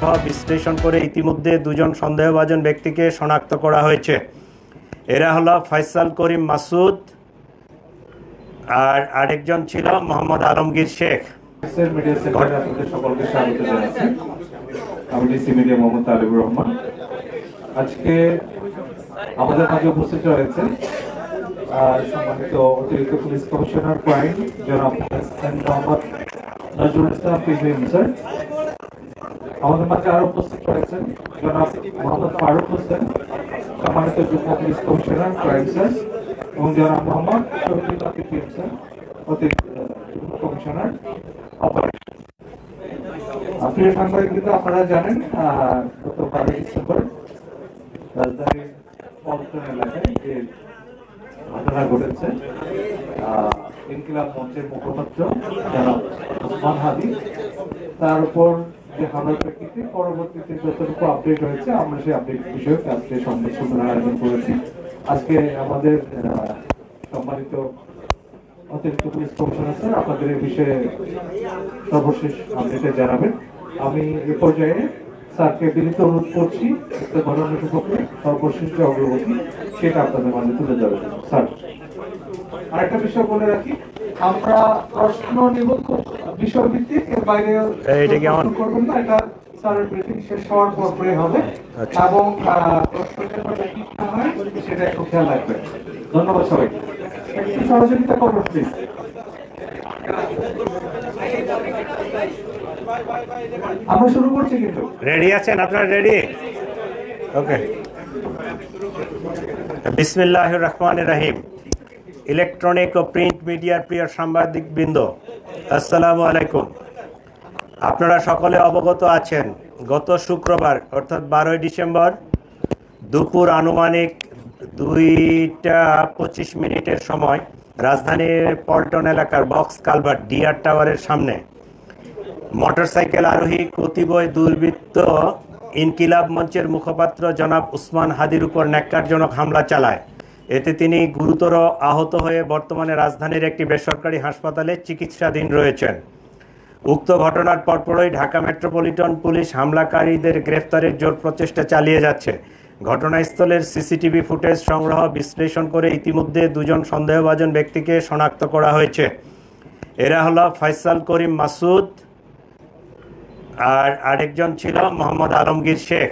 বিশ্লেষণ করে ইতিমধ্যে দুজন সন্দেহভাজন ব্যক্তিকে শনাক্ত করা হয়েছে। এরা হলো ফয়সাল করিম মাসুদ আর আরেকজন ছিল মোহাম্মদ আলমগীর শেখ। মোহাম্মদ রহমান। আজকে আমাদের মাঝে উপস্থিত রয়েছেন আহ, সম্মানিত অতিরিক্ত পুলিশ কমিশনার জনাব মোহাম্মদ নজরুল ইসলাম স্যার আমাদের মাঝে আরও উপস্থিত রয়েছেন জনাব মোহাম্মদ ফারুক হোসেন, সম্মানিত যুগ্ম পুলিশ কমিশনার, ক্রাইম এবং জনাব মোহাম্মদ শহীদুল্লাহ স্যার অতিরিক্ত কমিশনার প্রিয় সাংবাদিক কিন্তু আপনারা জানেন গত বারোই ডিসেম্বর রাজধানীর পল্টন এলাকায় যে ঘটনা ঘটেছে ইনকিলাব মঞ্চের মুখপাত্র জনাব ওসমান হাদি, তার উপর যে হামলার পরবর্তীতে যতটুকু আপডেট হয়েছে, আমরা সেই আপডেট বিষয়ে আজকে সংবাদ সম্মেলন আয়োজন করেছি। আজকে আমাদের সম্মানিত অতিরিক্ত পুলিশ কমিশনার স্যার আপনাদের এই বিষয়ে সর্বশেষ আপডেটে জানাবেন। আমি এ পর্যায়ে স্যারকে বিনীত অনুরোধ করছি সম্পর্কে সর্বশেষ যে অগ্রগতি, সেটা আপনাদের মাঝে তুলে জন্য। স্যার, আরেকটা বিষয় বলে রাখি আমরা প্রশ্ন নিব খুব বিষয়ভিত্তিক এর বাইরে এইটা কি আমার? প্রশ্ন করবেন না এটা স্যারের ব্রিফিং শেষ হওয়ার পর হবে। আচ্ছা। এবং সেটা একটু খেয়াল রাখবেন। ধন্যবাদ সবাইকে। একটু সহযোগিতা করবেন প্লিজ আমরা শুরু করছি কিন্তু। রেডি আছেন? আপনারা রেডি ওকে বিসমিল্লাহ রহমান রাহিম। ইলেকট্রনিক ও প্রিন্ট মিডিয়ার প্রিয় সাংবাদিক বৃন্দ আসসালামু আলাইকুম। আপনারা সকলে অবগত আছেন, গত শুক্রবার, অর্থাৎ বারোই ডিসেম্বর, দুপুর আনুমানিক দুইটা পঁচিশ মিনিটের সময় রাজধানীর পল্টন এলাকার বক্স কালভার্ট ডিআর টাওয়ারের সামনে মোটরসাইকেল আরোহী কতিপয় দুর্বৃত্ত ইনকিলাব মঞ্চের মুখপাত্র জনাব উসমান হাদির উপর ন্যাক্কারজনক হামলা চালায়। এতে তিনি গুরুতর আহত হয়ে বর্তমানে রাজধানীর একটি বেসরকারি হাসপাতালে চিকিৎসাধীন রয়েছেন। উক্ত ঘটনার পরপরই ঢাকা মেট্রোপলিটন পুলিশ হামলাকারীদের গ্রেফতারের জোর প্রচেষ্টা চালিয়ে যাচ্ছে। ঘটনাস্থলের সিসিটিভি ফুটেজ সংগ্রহ, বিশ্লেষণ করে ইতিমধ্যে দুজন সন্দেহভাজন ব্যক্তিকে শনাক্ত করা হয়েছে। এরা হলো ফয়সাল করিম মাসুদ আর আরেকজন ছিল মোহাম্মদ আলমগীর শেখ।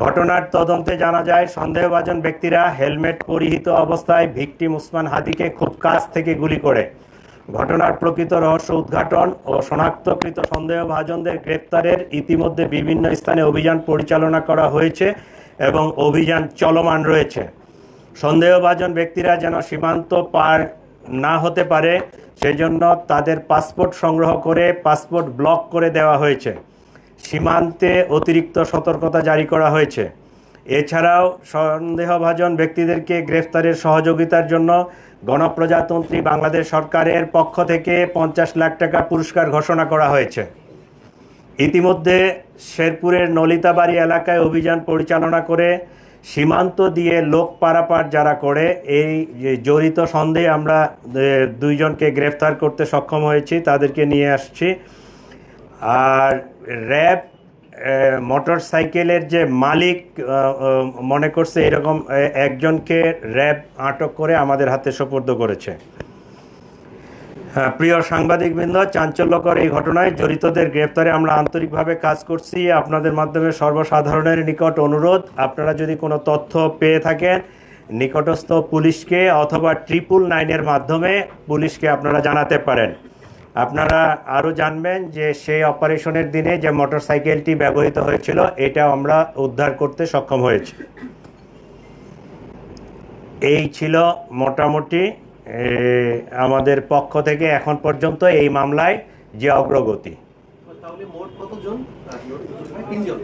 ঘটনার তদন্তে জানা যায়, সন্দেহভাজন ব্যক্তিরা হেলমেট পরিহিত অবস্থায় ভিকটিম উসমান হাদিকে খুব কাছ থেকে গুলি করে। ঘটনার প্রকৃত রহস্য উদ্ঘাটন ও শনাক্তকৃত সন্দেহভাজনদের গ্রেপ্তারের ইতিমধ্যে বিভিন্ন স্থানে অভিযান পরিচালনা করা হয়েছে এবং অভিযান চলমান রয়েছে। সন্দেহভাজন ব্যক্তিরা যেন সীমান্ত পার না হতে পারে, সেজন্য তাদের পাসপোর্ট সংগ্রহ করে পাসপোর্ট ব্লক করে দেওয়া হয়েছে। সীমান্তে অতিরিক্ত সতর্কতা জারি করা হয়েছে। এছাড়াও সন্দেহভাজন ব্যক্তিদেরকে গ্রেফতারের সহযোগিতার জন্য গণপ্রজাতন্ত্রী বাংলাদেশ সরকারের পক্ষ থেকে পঞ্চাশ লাখ টাকা পুরস্কার ঘোষণা করা হয়েছে। ইতিমধ্যে শেরপুরের নলিতাবাড়ি এলাকায় অভিযান পরিচালনা করে সীমান্ত দিয়ে লোক পারাপার যারা করে, এই জড়িত সন্দেহে আমরা দুইজনকে গ্রেফতার করতে সক্ষম হয়েছি, তাদেরকে নিয়ে আসছি। আর র্যাব মোটর সাইকেলের যে মালিক মনে করছে এরকম একজনকে র্যাব আটক করে আমাদের হাতে সোপর্দ করেছে। হ্যাঁ, প্রিয় সাংবাদিকবৃন্দ চাঞ্চল্যকর এই ঘটনায় জড়িতদের গ্রেপ্তারে আমরা আন্তরিকভাবে কাজ করছি। আপনাদের মাধ্যমে সর্বসাধারণের নিকট অনুরোধ আপনারা যদি কোনো তথ্য পেয়ে থাকেন নিকটস্থ পুলিশকে অথবা ট্রিপল নাইনের মাধ্যমে পুলিশকে আপনারা জানাতে পারেন। আপনারা আরও জানবেন যে সেই অপারেশনের দিনে যে মোটরসাইকেলটি ব্যবহৃত হয়েছিল এটা আমরা উদ্ধার করতে সক্ষম হয়েছি। এই ছিল মোটামুটি আমাদের পক্ষ থেকে এখন পর্যন্ত এই মামলায় যে অগ্রগতি।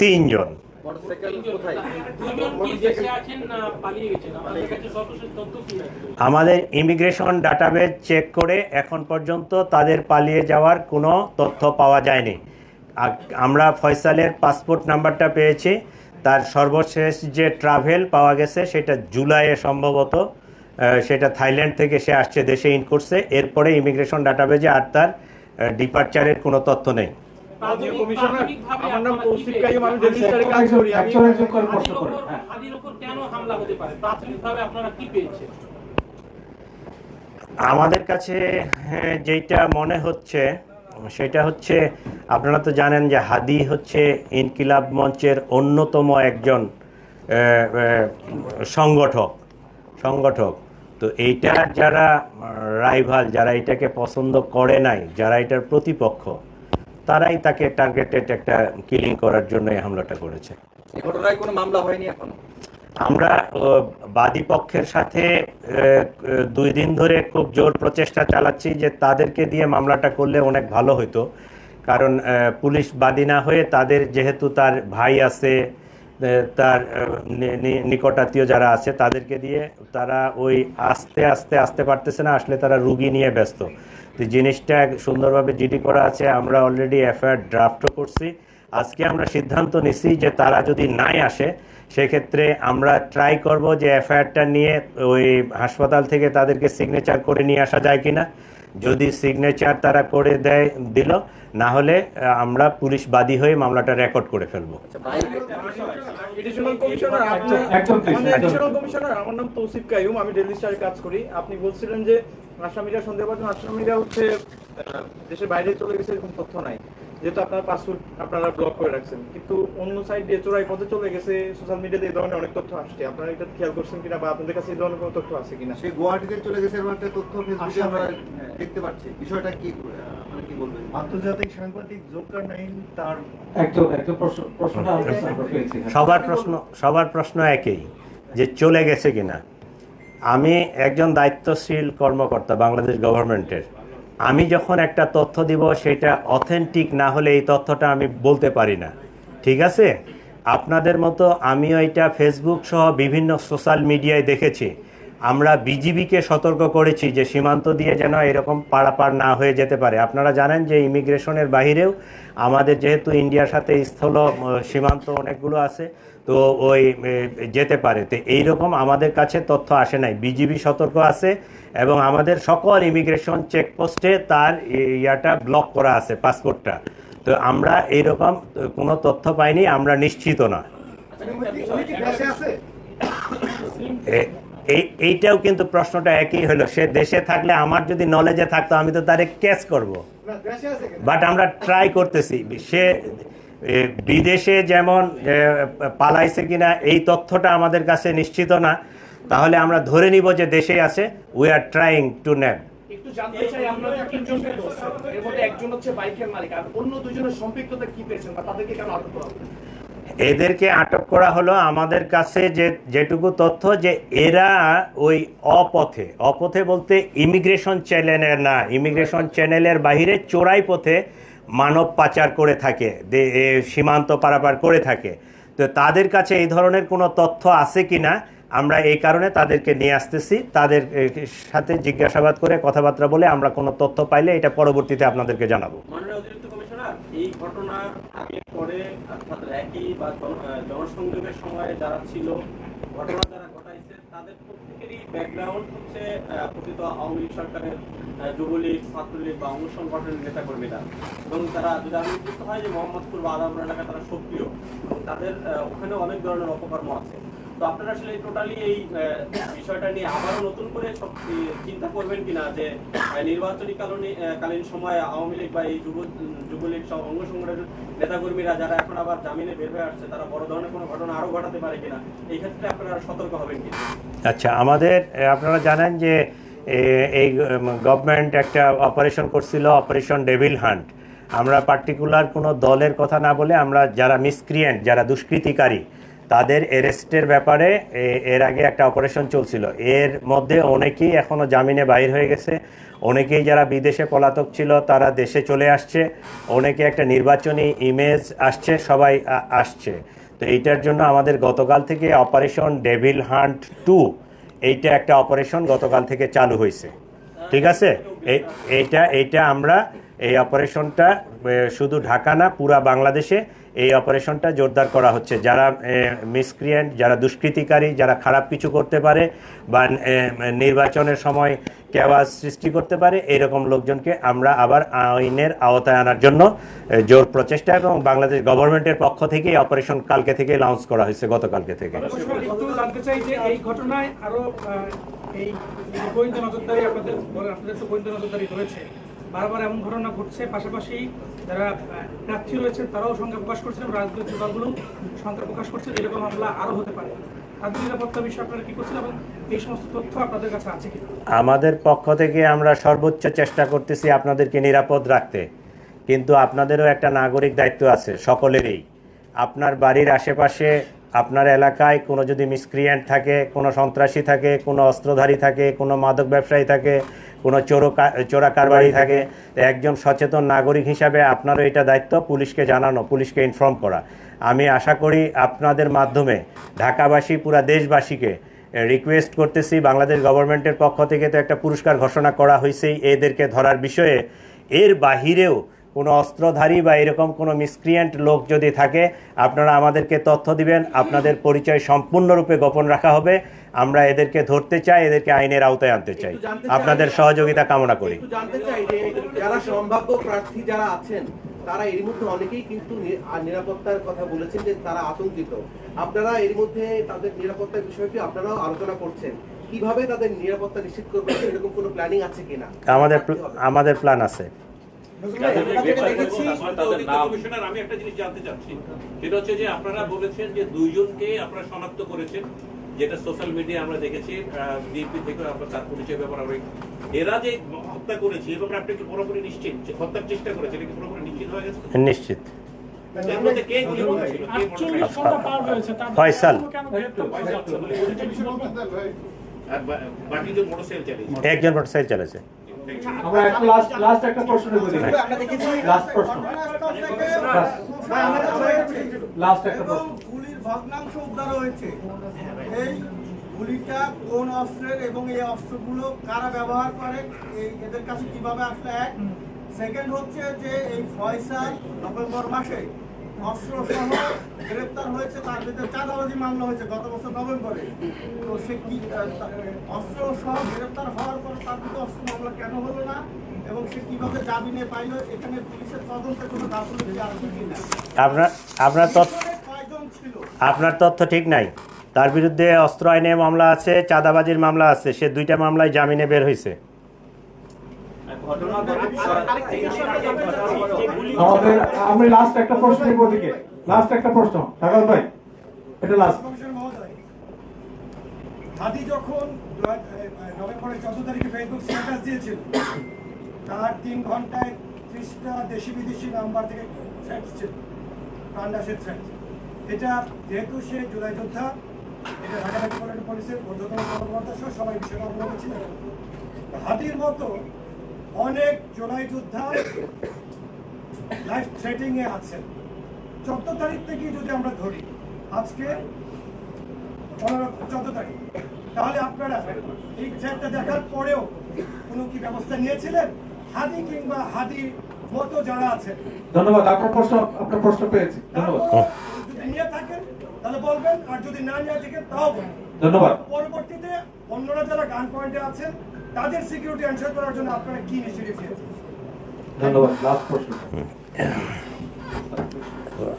তিনজন। তিনজন মোটরসাইকেল কোথায়? দুজন কি দেশে আছেন না পালিয়ে গেছেন? আমাদের কাছে সর্বশেষ তথ্য কি আছে আমাদের ইমিগ্রেশন ডাটাবেজ চেক করে এখন পর্যন্ত তাদের পালিয়ে যাওয়ার কোনো তথ্য পাওয়া যায়নি। আমরা ফয়সালের পাসপোর্ট নাম্বারটা পেয়েছি। তার সর্বশেষ যে ট্রাভেল পাওয়া গেছে সেটা জুলাইয়ে সম্ভবত সেটা থাইল্যান্ড থেকে সে আসছে দেশে ইন করছে এরপরে ইমিগ্রেশন ডাটাবেজে আর তার ডিপার্চারের কোনো তথ্য নেই। আমার নাম আপনারা কাইম, আমি পেয়েছেন? কাজ করি আমি একজন একজন করে প্রশ্ন হাদির করেন। ওপর- হাদির ওপর কেন হামলা হতে পারে? প্রাথমিকভাবে আপনারা কি পেয়েছেন? আমাদের কাছে হ্যাঁ, যেটা মনে হচ্ছে সেটা হচ্ছে আপনারা তো জানেন যে হাদি হচ্ছে ইনকিলাব মঞ্চের অন্যতম একজন সংগঠক সংগঠক। তো এইটার যারা রাইভাল যারা এটাকে পছন্দ করে নাই যারা এটার প্রতিপক্ষ তারাই তাকে টার্গেটেড একটা কিলিং করার জন্য এই হামলাটা করেছে। এই ঘটনায় কোনো মামলা হয়নি এখনও? আমরা বাদী পক্ষের সাথে দুই দিন ধরে খুব জোর প্রচেষ্টা চালাচ্ছি যে তাদেরকে দিয়ে মামলাটা করলে অনেক ভালো হতো কারণ পুলিশ বাদী না হয়ে তাদের যেহেতু তার ভাই আছে তার নিকটাত্মীয় যারা আছে তাদেরকে দিয়ে তারা ওই আস্তে আস্তে আসতে পারতেছে না আসলে তারা রুগী নিয়ে ব্যস্ত। তো জিনিসটা সুন্দরভাবে জিডি করা আছে আমরা অলরেডি এফআইআর ড্রাফটও করছি। আজকে আমরা সিদ্ধান্ত নিছি যে তারা যদি নাই আসে সেক্ষেত্রে আমরা ট্রাই করব যে এফআইআরটা নিয়ে ওই হাসপাতাল থেকে তাদেরকে সিগনেচার করে নিয়ে আসা যায় কিনা। যদি সিগনেচার তারা করে দেয় দিল না হলে আমরা পুলিশ বাদী হয়ে মামলাটা রেকর্ড করে ফেলব। আচ্ছা কমিশনার আমার নাম তৌসিফ কাইম আমি ডেলি স্টারে কাজ করি। আপনি বলছিলেন যে আসামিরা সন্দেহ পাচ্ছেন আসামিরা হচ্ছে দেশের বাইরে চলে গেছে এরকম তথ্য নাই। যেহেতু আপনার পাসপোর্ট আপনারা ব্লক করে রাখছেন। কিন্তু অন্য সাইড দিয়ে চোরাই পথে চলে গেছে সোশ্যাল মিডিয়াতে এই ধরনের অনেক তথ্য আসছে। আপনারা এটা খেয়াল করছেন কিনা বা আপনাদের কাছে এই ধরনের কোনো তথ্য আছে কিনা? সেই গুয়াহাটিতে চলে গেছে এরকম একটা তথ্য ফেসবুকে আমরা। দেখতে পাচ্ছি। বিষয়টা কি আপনারা কি বলবেন? আন্তর্জাতিক সাংবাদিক জোকার নাইন তার একজন একজন প্রশ্ন প্রশ্নটা হ্যাঁ। সবার প্রশ্ন সবার প্রশ্ন একই যে চলে গেছে কিনা। আমি একজন দায়িত্বশীল কর্মকর্তা বাংলাদেশ গভর্নমেন্টের। আমি যখন একটা তথ্য দিব, সেটা অথেন্টিক না হলে এই তথ্যটা আমি বলতে পারি না। ঠিক আছে? আপনাদের মতো আমিও এটা ফেসবুক সহ বিভিন্ন সোশ্যাল মিডিয়ায় দেখেছি। আমরা বিজিবিকে সতর্ক করেছি যে সীমান্ত দিয়ে যেন এরকম পারাপার না হয়ে যেতে পারে। আপনারা জানেন যে ইমিগ্রেশনের বাহিরেও আমাদের যেহেতু ইন্ডিয়ার সাথে স্থল সীমান্ত অনেকগুলো আছে তো ওই যেতে পারে। তো এইরকম আমাদের কাছে তথ্য আসে নাই। বিজিবি সতর্ক আছে এবং আমাদের সকল ইমিগ্রেশন চেকপোস্টে তার ইয়াটা ব্লক করা আছে পাসপোর্টটা। তো আমরা এইরকম কোনো তথ্য পাইনি আমরা নিশ্চিত না। এই এইটাও কিন্তু প্রশ্নটা একই হলো। সে দেশে থাকলে আমার যদি নলেজে থাকতো আমি তো তারে ক্যাচ করব? বাট আমরা ট্রাই করতেছি। সে বিদেশে যেমন পালাইছে কিনা এই তথ্যটা আমাদের কাছে নিশ্চিত না। তাহলে আমরা ধরে নিব যে দেশে আছে we are trying to name একটু জানতে চাই আপনাদের তিনজনকে এর মধ্যে একজন হচ্ছে বাইকের মালিক আর অন্য দুজনের সম্পৃক্ততা কি পেয়েছেন বা তাদেরকে কেন আটক করা এদেরকে আটক করা হলো আমাদের কাছে যে যেটুকু তথ্য যে এরা ওই অপথে অপথে বলতে ইমিগ্রেশন চ্যানেলের না ইমিগ্রেশন চ্যানেলের বাইরে চোরাই পথে মানব পাচার করে থাকে সীমান্ত পারাপার করে থাকে। তো তাদের কাছে এই ধরনের কোনো তথ্য আছে কি না আমরা এই কারণে তাদেরকে নিয়ে আসতেছি। তাদের সাথে জিজ্ঞাসাবাদ করে কথাবার্তা বলে আমরা কোনো তথ্য পাইলে এটা পরবর্তীতে আপনাদেরকে জানাব। যারা ছিল, ঘটনা তাদের প্রত্যেকেরই ব্যাকগ্রাউন্ড হচ্ছে আহ, আওয়ামী সরকারের যুবলীগ ছাত্রলীগ বা অঙ্গ সংগঠনের নেতাকর্মীরা। এবং তারা যদি আমি বুঝতে হয় যে মোহাম্মদপুর বা আদামপুর এলাকায় তারা সক্রিয় তাদের ওখানে অনেক ধরনের অপকর্ম আছে। তো আপনারা আসলে টোটালি এই বিষয়টা নিয়ে আবারও নতুন করে চিন্তা করবেন কিনা যে নির্বাচনী কালীন কালীন সময়ে আওয়ামী লীগ বা এই যুব, যুবলীগ সহ অঙ্গ সংগঠনের নেতাকর্মীরা যারা এখন আবার জামিনে বের হয়ে আসছে, তারা বড় ধরনের কোনো ঘটনা আরও ঘটাতে পারে কিনা, এই ক্ষেত্রে আপনারা সতর্ক হবেন কিনা? আচ্ছা আমাদের আপনারা জানেন যে এই গভর্নমেন্ট একটা অপারেশন করছিল অপারেশন ডেভিল হান্ট আমরা পার্টিকুলার কোনো দলের কথা না বলে আমরা যারা মিসক্রিয়েন্ট যারা দুষ্কৃতিকারী তাদের অ্যারেস্টের ব্যাপারে এর আগে একটা অপারেশন চলছিল। এর মধ্যে অনেকেই এখনও জামিনে বাইর হয়ে গেছে। অনেকেই যারা বিদেশে পলাতক ছিল, তারা দেশে চলে আসছে। অনেকে একটা নির্বাচনী ইমেজ আসছে, সবাই আসছে। তো এইটার জন্য আমাদের গতকাল থেকে অপারেশন ডেভিল হান্ট টু এইটা একটা অপারেশন গতকাল থেকে চালু হয়েছে। ঠিক আছে? এই- এইটা এইটা আমরা এই অপারেশনটা শুধু ঢাকা না, পুরা বাংলাদেশে এই অপারেশনটা জোরদার করা হচ্ছে। যারা মিসক্রিয়েন্ট যারা দুষ্কৃতিকারী, যারা খারাপ কিছু করতে পারে বা নির্বাচনের সময় কেওয়াজ সৃষ্টি করতে পারে, এরকম লোকজনকে আমরা আবার আইনের আওতায় আনার জন্য জোর প্রচেষ্টা এবং বাংলাদেশ গভর্নমেন্টের পক্ষ থেকে অপারেশন কালকে থেকে লঞ্চ করা হয়েছে, গতকালকে থেকে। ঘটনায় আরও এই গোয়েন্দা নজরদারি আপনাদের আপনাদের তো গোয়েন্দা নজরদারি রয়েছে। বারবার এমন ঘটনা ঘটছে। পাশাপাশি যারা প্রার্থী রয়েছেন, তারাও সংখ্যা প্রকাশ করছেন রাজনৈতিক দলগুলো সংখ্যা প্রকাশ করছেন। এরকম মামলা আরও হতে পারে। আমাদের পক্ষ থেকে আমরা সর্বোচ্চ চেষ্টা করতেছি আপনাদেরকে নিরাপদ রাখতে। কিন্তু আপনাদেরও একটা নাগরিক দায়িত্ব আছে, সকলেরই। আপনার বাড়ির আশেপাশে আপনার এলাকায় কোনো যদি মিসক্রিয়েন্ট থাকে, কোনো সন্ত্রাসী থাকে, কোনো অস্ত্রধারী থাকে, কোনো মাদক ব্যবসায়ী থাকে, কোনো চোরো চোরা কারবারি থাকে, একজন সচেতন নাগরিক হিসাবে আপনারও এটা দায়িত্ব, পুলিশকে জানানো, পুলিশকে ইনফর্ম করা। আমি আশা করি আপনাদের মাধ্যমে ঢাকাবাসী, পুরা দেশবাসীকে রিকোয়েস্ট করতেছি, বাংলাদেশ গভর্নমেন্টের পক্ষ থেকে তো একটা পুরস্কার ঘোষণা করা হয়েছেই এদেরকে ধরার বিষয়ে। এর বাহিরেও কোনো অস্ত্রধারী বা এরকম কোনো মিসক্রিয়েন্ট লোক যদি থাকে আপনারা আমাদেরকে তথ্য দিবেন আপনাদের পরিচয় সম্পূর্ণরূপে গোপন রাখা হবে। আমরা এদেরকে ধরতে চাই এদেরকে আইনের আওতায় আনতে চাই। আপনাদের সহযোগিতা কামনা করি। জানতে চাই যে যারা সম্ভাব্য প্রার্থী যারা আছেন তারা এর মধ্যে অনেকেই কিন্তু নিরাপত্তার কথা বলেছেন যে তারা আতঙ্কিত। আপনারা এর মধ্যে তাদের নিরাপত্তার বিষয়টি আপনারাও আলোচনা করছেন। কীভাবে তাদের নিরাপত্তা নিশ্চিত করবেন? এরকম কোনো প্ল্যানিং আছে কিনা? আমাদের আমাদের প্ল্যান আছে। আমি একটা জিনিস জানতে চাচ্ছি। সেটা হচ্ছে যে আপনারা বলেছেন যে দুইজনকে আপনারা শনাক্ত করেছেন যেটা সোশ্যাল মিডিয়া আমরা দেখেছি বিএনপি থেকে আমরা তার পরিচয় ব্যাপার আমরা এরা যে হত্যা করেছে এবং আপনি কি পুরোপুরি নিশ্চিত? যে হত্যার চেষ্টা করেছে এটা কি পুরোপুরি নিশ্চিত হয়ে গেছে? নিশ্চিত। মোটরসাইকেল চালিয়েছে। একজন মোটরসাইকেল চলেছে আমরা একটা লাস্ট লাস্ট একটা প্রশ্ন করি লাস্ট প্রশ্ন। লাস্ট একটা প্রশ্ন। গুলির ভগ্নাংশ উদ্ধার হয়েছে এই গুলিটা কোন অস্ত্রের এবং এই অস্ত্রগুলো কারা ব্যবহার করে এদের কাছে কীভাবে আসলে এক সেকেন্ড হচ্ছে যে এই ফয়সাল নভেম্বর মাসে অস্ত্র সহ গ্রেপ্তার হয়েছে তার ভিতরে চাঁদাবাজি মামলা হয়েছে গত বছর নভেম্বরে। তো সে কি আহ, তা- অস্ত্র সহ গ্রেপ্তার হওয়ার পর তার ভিতরে অস্ত্র মামলা কেন হলো না? এবং সে কীভাবে জামিনে পাইলো এখানে পুলিশের তদন্তে কোনো গাফিলতি আছে কিনা? আপনার আপনার তথ্য আপনার তথ্য ঠিক নাই। তার বিরুদ্ধে অস্ত্র আইনে মামলা আছে চাঁদাবাজির মামলা আছে সে দুইটা মামলায় জামিনে বের হয়েছে। আমাদের আমি লাস্ট একটা প্রশ্ন ওদিকে লাস্ট একটা প্রশ্ন। সাগর ভাই এটা লাস্ট হাদি যখন নভেম্বরের চোদ্দ তারিখে ফেসবুক স্ট্যাটাস দিয়েছিল তার তিন ঘন্টায় ত্রিশটা দেশি বিদেশি নাম্বার থেকে ছিল থ্রেট এটা যেহেতু সে জুলাই যোদ্ধা এটা ঢাকা মেট্রোপলিটন পুলিশের ঊর্ধ্বতন কর্মকর্তা সহ সবাই বিষয়টা অবগত ছিলেন। হাদির মতো অনেক জুলাই যোদ্ধা লাইফ থ্রেটিং এ আছেন চোদ্দ তারিখ থেকে যদি আমরা ধরি আজকে চোদ্দ তারিখ তাহলে আপনারা এই থ্রেটটা দেখার পরেও কোনো কি ব্যবস্থা নিয়েছিলেন? হাদি কিংবা হাদি মতো যারা আছেন। ধন্যবাদ আপনার প্রশ্ন আপনার প্রশ্ন পেয়েছি। ধন্যবাদ। যদি নিয়ে থাকেন তাহলে বলবেন আর যদি না নিয়ে থাকেন তাও বলবেন। ধন্যবাদ। পরবর্তীতে অন্যরা যারা গান পয়েন্টে আছেন তাদের সিকিউরিটি এনশোর করার জন্য আপনারা কি ইনিশিয়েটিভ নিয়েছেন? ধন্যবাদ লাস্ট প্রশ্ন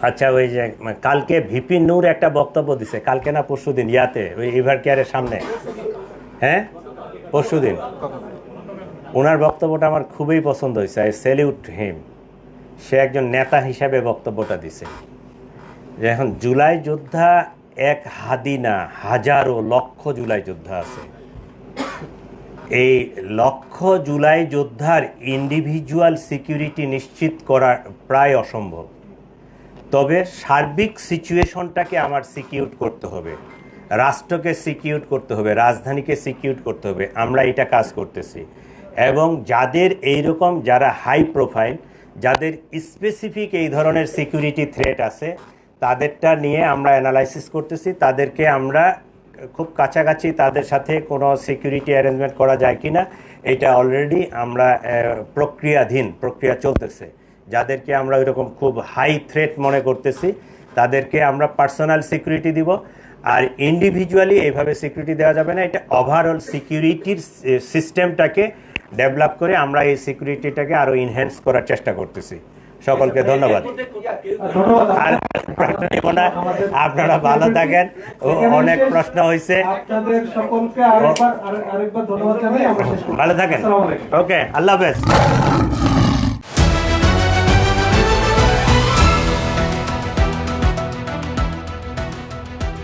আচ্ছা ওই যে কালকে ভিপি নূর একটা বক্তব্য দিছে। কালকে না পরশু দিন ইয়াতে ওই ইভার কেয়ারের সামনে। হ্যাঁ? পরশু দিন। ওনার বক্তব্যটা আমার খুবই পছন্দ হয়েছে। আই স্যালিউট হিম সে একজন নেতা হিসাবে বক্তব্যটা দিছে। যে এখন জুলাই যোদ্ধা এক হাদি না হাজারো লক্ষ জুলাই যোদ্ধা আছে। এই লক্ষ জুলাই যোদ্ধার ইন্ডিভিজুয়াল সিকিউরিটি নিশ্চিত করা প্রায় অসম্ভব। তবে সার্বিক সিচুয়েশনটাকে আমার সিকিউর করতে হবে। রাষ্ট্রকে সিকিউর করতে হবে, রাজধানীকে সিকিউর করতে হবে, আমরা এটা কাজ করতেছি। এবং যাদের এই রকম যারা হাই প্রোফাইল যাদের স্পেসিফিক এই ধরনের সিকিউরিটি থ্রেট আছে, তাদেরটা নিয়ে আমরা অ্যানালাইসিস করতেছি। তাদেরকে আমরা খুব কাছাকাছি তাদের সাথে কোনো সিকিউরিটি অ্যারেঞ্জমেন্ট করা যায় কিনা, এটা অলরেডি আমরা প্রক্রিয়াধীন, প্রক্রিয়া চলতেছে। যাদেরকে আমরা ওইরকম খুব হাই থ্রেট মনে করতেছি, তাদেরকে আমরা পার্সোনাল সিকিউরিটি দিব। আর ইন্ডিভিজুয়ালি এইভাবে সিকিউরিটি দেওয়া যাবে না, এটা ওভারঅল সিকিউরিটির সিস্টেমটাকে ডেভেলপ করে আমরা এই সিকিউরিটিটাকে আরও ইনহ্যান্স করার চেষ্টা করতেছি। সকলকে ধন্যবাদ। ধন্যবাদ আর না। আপনারা ভালো থাকেন। অনেক প্রশ্ন হয়েছে। ভালো থাকেন। ওকে আল্লাহ হাফেজ।